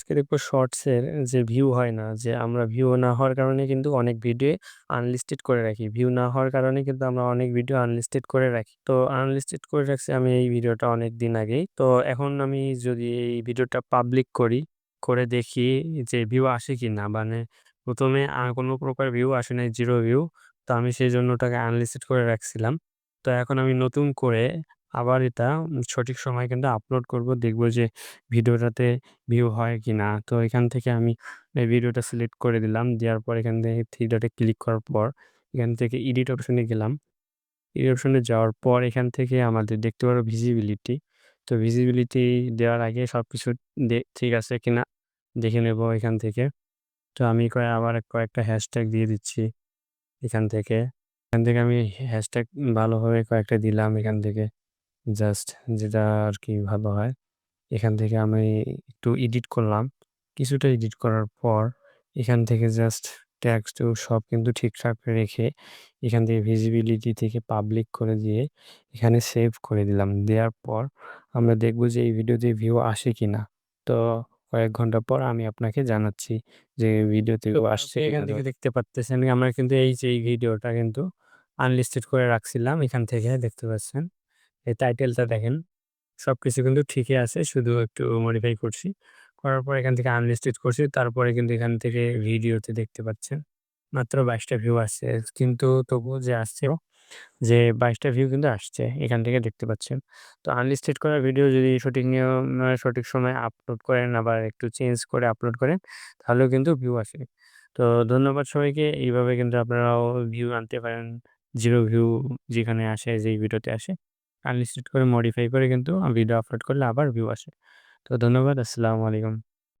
আজকে দেখব শর্টসের যে ভিউ হয় না, যে আমরা ভিউ না হওয়ার কারণে কিন্তু অনেক ভিডিও আনলিস্টেড করে রাখি। ভিউ না হওয়ার কারণে কিন্তু আমরা অনেক ভিডিও আনলিস্টেড করে রাখি। তো আনলিস্টেড করে রাখছি আমি এই ভিডিওটা অনেক দিন আগেই। তো এখন আমি যদি এই ভিডিওটা পাবলিক করি, করে দেখি যে ভিউ আসে কি না মানে প্রথমে কোনো প্রকার ভিউ আসে নাই জিরো ভিউ তো আমি সেই জন্য ওটাকে আনলিস্টেড করে রাখছিলাম। তো এখন আমি নতুন করে আবার এটা সঠিক সময়ে কিন্তু আপলোড করব। দেখব যে ভিডিওটাতে ভিউ হয় কিনা। তো এখান থেকে আমি এই ভিডিওটা সিলেক্ট করে দিলাম। দেওয়ার পর এখান থেকে থ্রি ডটে ক্লিক করার পর এখান থেকে এডিট অপশনে গেলাম। এডিট অপশনে যাওয়ার পর এখান থেকে আমাদের দেখতে পারো ভিজিবিলিটি তো ভিজিবিলিটি দেওয়ার আগে সব কিছু ঠিক আছে কিনা দেখে নেব এখান থেকে। তো আমি কয়ে, আবার কয়েকটা হ্যাশট্যাগ দিয়ে দিচ্ছি এখান থেকে। এখান থেকে আমি হ্যাশট্যাগ ভালোভাবে কয়েকটা দিলাম এখান থেকে। জাস্ট যেটা আর কি ভালো হয়। এখান থেকে আমি একটু এডিট করলাম। কিছুটা এডিট করার পর এখান থেকে জাস্ট ট্যাক্স টু সব কিন্তু ঠিকঠাক রেখে এখান থেকে ভিজিবিলিটি থেকে পাবলিক করে দিয়ে এখানে সেভ করে দিলাম। দেওয়ার পর আমরা দেখব যে এই ভিডিওতে ভিউ আসে কি না তো কয়েক ঘণ্টা পর আমি আপনাকে জানাচ্ছি যে ভিডিওতে ভিউ আসছে এখান থেকে দেখতে পাচ্তেছেন আমরা কিন্তু এই যে এই ভিডিওটা কিন্তু আনলিস্টেড করে রাখছিলাম। এখান থেকে দেখতে পাচ্ছেন। এই টাইটেলটা দেখেন। সব কিছু কিন্তু ঠিকই আছে, শুধু একটু মডিফাই করছি। করার পর এখান থেকে আনলিস্টেড করছি, তারপরে কিন্তু এখান থেকে ভিডিওতে দেখতে পাচ্ছেন। মাত্র বাইশটা ভিউ আসছে। কিন্তু তবুও যে আসছে, যে বাইশটা ভিউ কিন্তু আসছে, এখান থেকে দেখতে পাচ্ছেন। তো আনলিস্টেড করা ভিডিও যদি সঠিক নিয়ম মানে সঠিক সময় আপলোড করেন, আবার একটু চেঞ্জ করে আপলোড করেন, তাহলেও কিন্তু ভিউ আসে। তো ধন্যবাদ সবাইকে। এইভাবে কিন্তু আপনারাও ভিউ আনতে পারেন। জিরো ভিউ যেখানে আসে, যেই ভিডিওতে আসে। আনলিস্টেড করে মডিফাই করে কিন্তু ভিডিও আপলোড করলে আবার ভিউ আসে। তো ধন্যবাদ, আসসালামু আলাইকুম।